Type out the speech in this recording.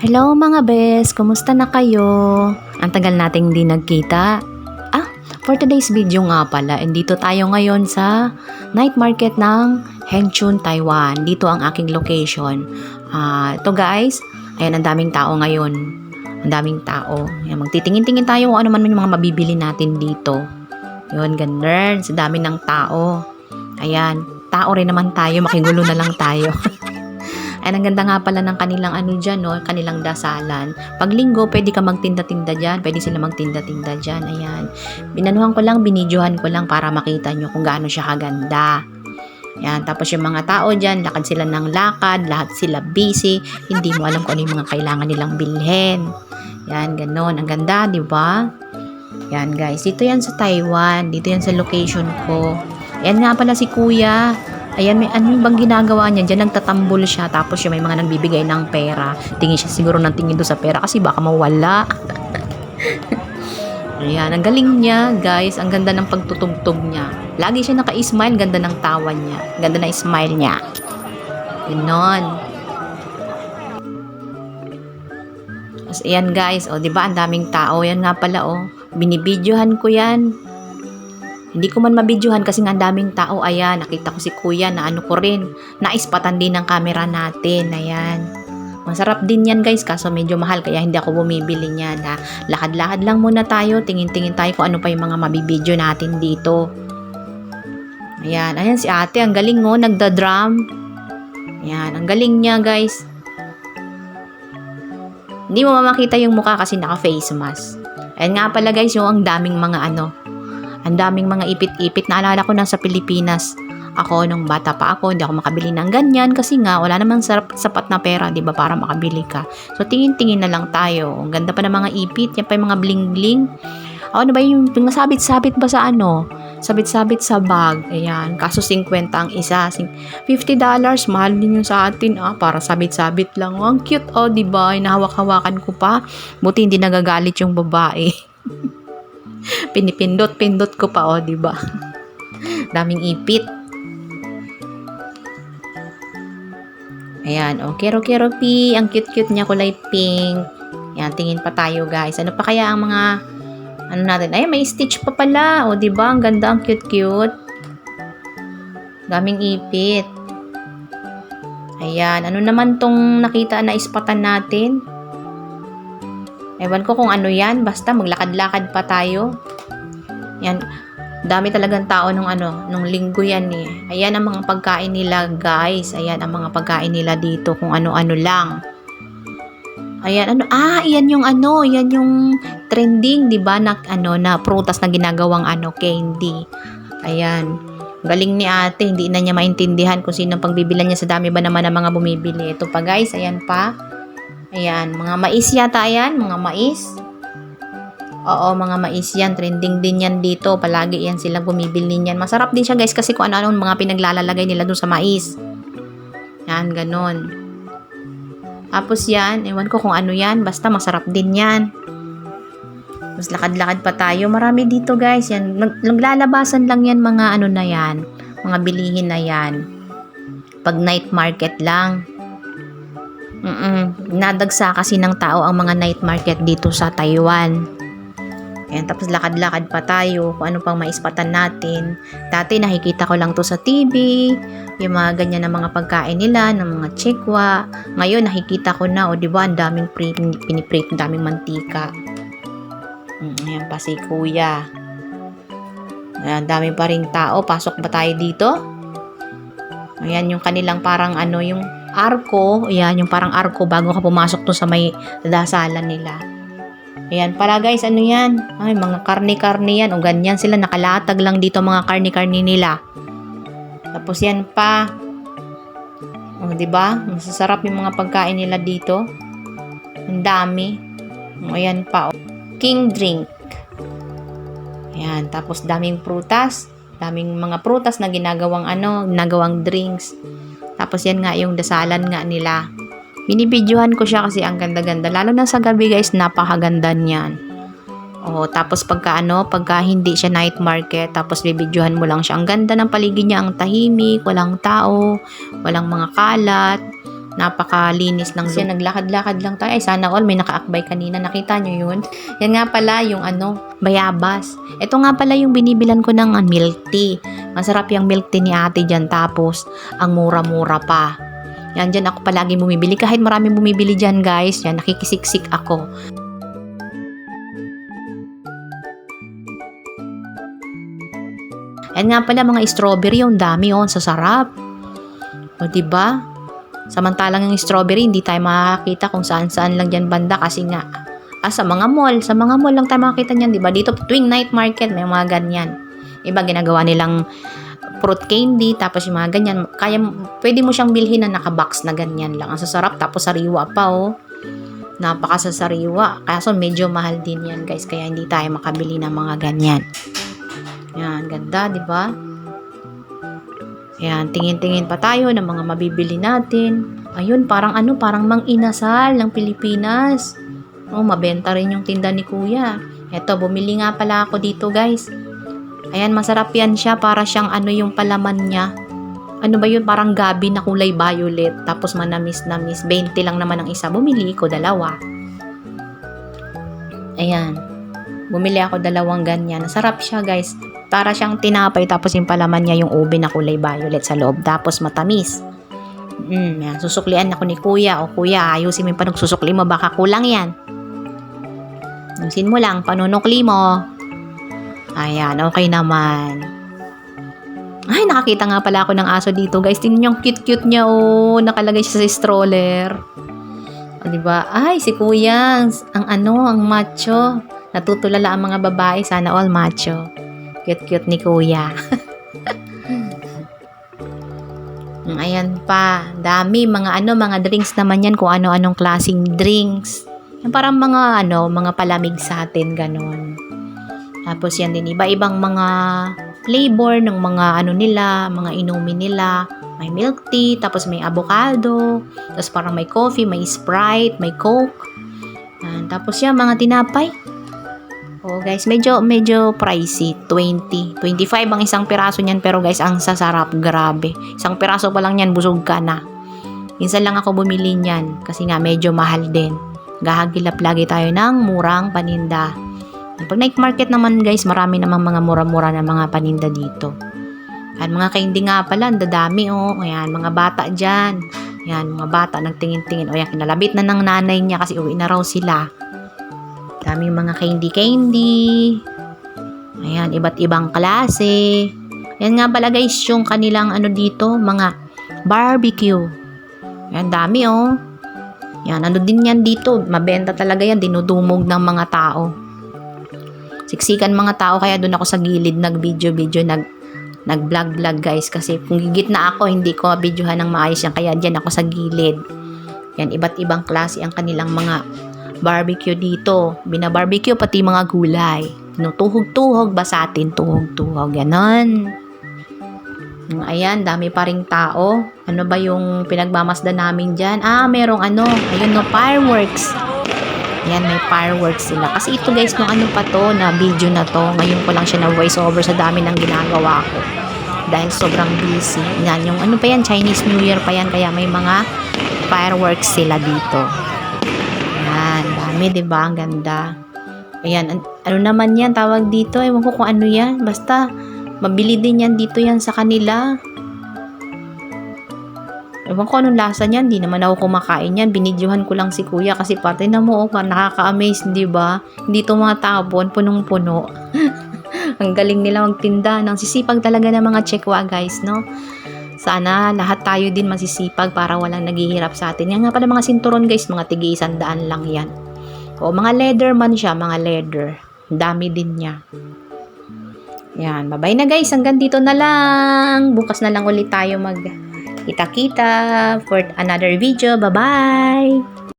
Hello mga bes, kumusta na kayo? Ang tagal nating di nagkita. Ah, for today's video nga pala, dito tayo ngayon sa night market ng Hengchun, Taiwan. Dito ang aking location. Ah, ito guys, ayan ang daming tao ngayon. Ang daming tao. Ayan, magtitingin-tingin tayo kung ano man yung mga mabibili natin dito. Yun, ganun. Sa dami ng tao. Ayan, tao rin naman tayo, makigulo na lang tayo. Ayan, ang ganda nga pala ng kanilang ano dyan, no? kanilang dasalan. Pag linggo, pwede ka magtinda-tinda dyan. Pwede sila magtinda-tinda dyan. Ayan. Binanuhan ko lang, binidyohan ko lang para makita nyo kung gaano siya kaganda. Ayan, tapos yung mga tao dyan, lakad sila ng lakad, lahat sila busy, hindi mo alam kung ano yung mga kailangan nilang bilhin. Yan, ganon. Ang ganda, di ba? Yan, guys. Dito yan sa Taiwan. Dito yan sa location ko. Ayan nga pala si Kuya. Ayan, may ano bang ginagawa niya? Diyan nagtatambol siya. Tapos yung may mga nagbibigay ng pera. Tingin siya siguro ng tingin doon sa pera kasi baka mawala. Ayan, ang galing niya, guys. Ang ganda ng pagtutugtog niya. Lagi siya naka-smile. Ganda ng tawa niya. Ganda ng smile niya. Ganon. Tapos, ayan guys, o, di ba ang daming tao. Yan nga pala, o. Binibidyohan ko yan. Hindi ko man mabidyohan kasi nga daming tao. Ayan, nakita ko si kuya na ano ko rin. Naispatan din ng camera natin. Ayan. Masarap din yan guys, kaso medyo mahal kaya hindi ako bumibili niyan. Ha? Lakad-lakad lang muna tayo, tingin-tingin tayo kung ano pa yung mga mabibidyo natin dito. Ayan, ayan si ate, ang galing mo, nagda-drum. Ayan, ang galing niya guys. Hindi mo makita yung mukha kasi naka-face mask. Ayan nga pala guys, yung ang daming mga ano, ang daming mga ipit-ipit. Naalala ko na sa Pilipinas, ako nung bata pa ako, hindi ako makabili ng ganyan kasi nga wala namang sarap, sapat na pera, 'di ba, para makabili ka. So tingin-tingin na lang tayo. Ang ganda pa ng mga ipit, yan pa yung mga bling-bling. O, ano ba yung, yung sabit-sabit ba sa ano? Sabit-sabit sa bag. Ayan. Kaso 50 ang isa. Sing- $50 mahal din yung sa atin. Ah, para sabit-sabit lang. Oh, ang cute, oh, di ba? Inahawak-hawakan ko pa. Buti hindi nagagalit yung babae. Pinipindot-pindot ko pa, oh, di ba? Daming ipit. Ayan, oh, kero-kero pi. Ang cute-cute niya, kulay pink. Ayan, tingin pa tayo, guys. Ano pa kaya ang mga, ano natin? Ay, may stitch pa pala. O, di ba? Ang ganda, ang cute-cute. Daming ipit. Ayan, ano naman tong nakita na ispatan natin? Ewan ko kung ano yan. Basta maglakad-lakad pa tayo. Yan. Dami talagang tao nung ano, nung linggo yan eh. Ayan ang mga pagkain nila, guys. Ayan ang mga pagkain nila dito kung ano-ano lang. Ayan, ano, ah, yan yung ano, yan yung trending, di ba, na, ano, na prutas na ginagawang ano, candy. Ayan. Galing ni ate, hindi na niya maintindihan kung sino ang pagbibilan niya sa dami ba naman ng mga bumibili. Ito pa guys, ayan pa. Ayan, mga mais yata yan, mga mais. Oo, mga mais yan. Trending din yan dito. Palagi yan sila bumibili niyan. Masarap din siya guys kasi kung ano-ano mga pinaglalalagay nila dun sa mais. Yan, ganon. Tapos yan, ewan ko kung ano yan. Basta masarap din yan. Tapos lakad-lakad pa tayo. Marami dito guys. Yan, nag- naglalabasan lang yan mga ano na yan. Mga bilihin na yan. Pag night market lang. Mm Nadagsa kasi ng tao ang mga night market dito sa Taiwan. Ayan, tapos lakad-lakad pa tayo kung ano pang maispatan natin. Dati nakikita ko lang to sa TV, yung mga ganyan na mga pagkain nila, ng mga chikwa. Ngayon nakikita ko na, o di ba, ang daming pre, daming mantika. Mm, ayan pa si kuya. Ayan, dami pa rin tao. Pasok ba tayo dito? Ayan, yung kanilang parang ano, yung arko. Ayan, yung parang arko bago ka pumasok to sa may dasalan nila. Ayan, pala guys, ano yan? Ay, mga karne-karne yan. O ganyan sila, nakalatag lang dito mga karne-karne nila. Tapos yan pa. O, di ba? Masasarap yung mga pagkain nila dito. Ang dami. O, ayan pa. O. King drink. Ayan, tapos daming prutas. Daming mga prutas na ginagawang ano, ginagawang drinks. Tapos yan nga yung dasalan nga nila. Binibidyohan ko siya kasi ang ganda-ganda. Lalo na sa gabi guys, napakaganda niyan. Oh, tapos pagka ano, pagka hindi siya night market, tapos bibidyohan mo lang siya. Ang ganda ng paligid niya, ang tahimik, walang tao, walang mga kalat. Napakalinis ng Kasi naglakad-lakad lang tayo. Ay, sana all may nakaakbay kanina. Nakita nyo yun? Yan nga pala yung ano, bayabas. Ito nga pala yung binibilan ko ng milk tea. Masarap yung milk tea ni ate dyan. Tapos, ang mura-mura pa. Yan, dyan ako palagi bumibili. Kahit maraming bumibili dyan, guys. Yan, nakikisiksik ako. Yan nga pala mga strawberry, yung dami yun, sa sarap. O, diba? Samantalang yung strawberry, hindi tayo makakita kung saan-saan lang dyan banda kasi nga, ah, sa mga mall, sa mga mall lang tayo makakita niyan, diba? Dito, tuwing night market, may mga ganyan. Iba, ginagawa nilang fruit candy, tapos yung mga ganyan. Kaya, pwede mo siyang bilhin na nakabox na ganyan lang. Ang sasarap, tapos sariwa pa, oh. Napakasasariwa. Kaso medyo mahal din yan, guys. Kaya hindi tayo makabili ng mga ganyan. Yan, ganda, di ba? Yan, tingin-tingin pa tayo ng mga mabibili natin. Ayun, parang ano, parang mang inasal ng Pilipinas. Oh, mabenta rin yung tinda ni Kuya. Eto, bumili nga pala ako dito, guys. Ayan, masarap yan siya. Para siyang ano yung palaman niya. Ano ba yun? Parang gabi na kulay violet. Tapos manamis-namis. 20 lang naman ang isa. Bumili ko dalawa. Ayan. Bumili ako dalawang ganyan. Sarap siya, guys. Para siyang tinapay. Tapos yung palaman niya yung ube na kulay violet sa loob. Tapos matamis. Mm, yan. Susuklian ako ni kuya. O kuya, ayusin mo yung panagsusukli mo. Baka kulang yan. Ayusin mo lang. Panunukli mo. Ayan, okay naman. Ay, nakakita nga pala ako ng aso dito, guys. Tingnan niyo cute-cute niya, oh. Nakalagay siya sa stroller. O, diba? Ay, si Kuya, ang ano, ang macho. Natutulala ang mga babae. Sana all macho. Cute-cute ni Kuya. Mm, Ayan pa. Dami. Mga ano, mga drinks naman yan. Kung ano-anong klaseng drinks. Parang mga ano, mga palamig sa atin, ganon. Tapos yan din, iba-ibang mga flavor ng mga ano nila, mga inumin nila. May milk tea, tapos may avocado, tapos parang may coffee, may Sprite, may Coke. Yan. Tapos yan, mga tinapay. Oh guys, medyo medyo pricey, 20. 25 ang isang piraso niyan pero guys, ang sasarap, grabe. Isang piraso pa lang niyan, busog ka na. Minsan lang ako bumili niyan kasi nga medyo mahal din. Gahagilap lagi tayo ng murang paninda. Pag night market naman guys, marami namang mga mura-mura na mga paninda dito. At mga kaindi nga pala, dadami oh. Ayan, mga bata dyan. Ayan, mga bata nagtingin-tingin. O yan, kinalabit na ng nanay niya kasi uwi na raw sila. Daming mga candy-candy. Ayan, iba't ibang klase. Yan nga pala guys, yung kanilang ano dito, mga barbecue. Ayan, dami oh. Yan, ano din yan dito. Mabenta talaga yan, dinudumog ng mga tao. Siksikan mga tao, kaya doon ako sa gilid nag-video-video, nag nag-vlog-vlog guys. Kasi kung gigit na ako, hindi ko videohan ng maayos yan. Kaya dyan ako sa gilid. Yan, iba't ibang klase ang kanilang mga barbecue dito. Binabarbecue pati mga gulay. No, tuhog-tuhog ba sa atin? Tuhog-tuhog. Ganon. Mm, Ayan, dami pa ring tao. Ano ba yung pinagmamasda namin dyan? Ah, merong ano. Ayun no, fireworks. Ayan, may fireworks sila. Kasi ito guys, nung ano pa to, na video na to, ngayon ko lang siya na voice over sa dami ng ginagawa ko. Dahil sobrang busy. Yan, yung ano pa yan, Chinese New Year pa yan, kaya may mga fireworks sila dito. Yan, dami, ba? Ang ganda. Ayan, an- ano naman yan, tawag dito, ewan ko kung ano yan. Basta, mabili din yan dito yan sa kanila. Ewan ko anong lasa niyan, di naman ako kumakain yan. Binidyohan ko lang si kuya kasi pati na mo, oh, nakaka-amaze, di ba? Hindi tabon, punong-puno. Ang galing nila magtinda. Nang sisipag talaga ng mga Chekwa, guys, no? Sana lahat tayo din masisipag para walang naghihirap sa atin. Yan nga pala mga sinturon, guys, mga tigi daan lang yan. O, mga leather man siya, mga leather. Dami din niya. Yan, bye na guys. Hanggang dito na lang. Bukas na lang ulit tayo mag kita-kita for another video. Bye-bye!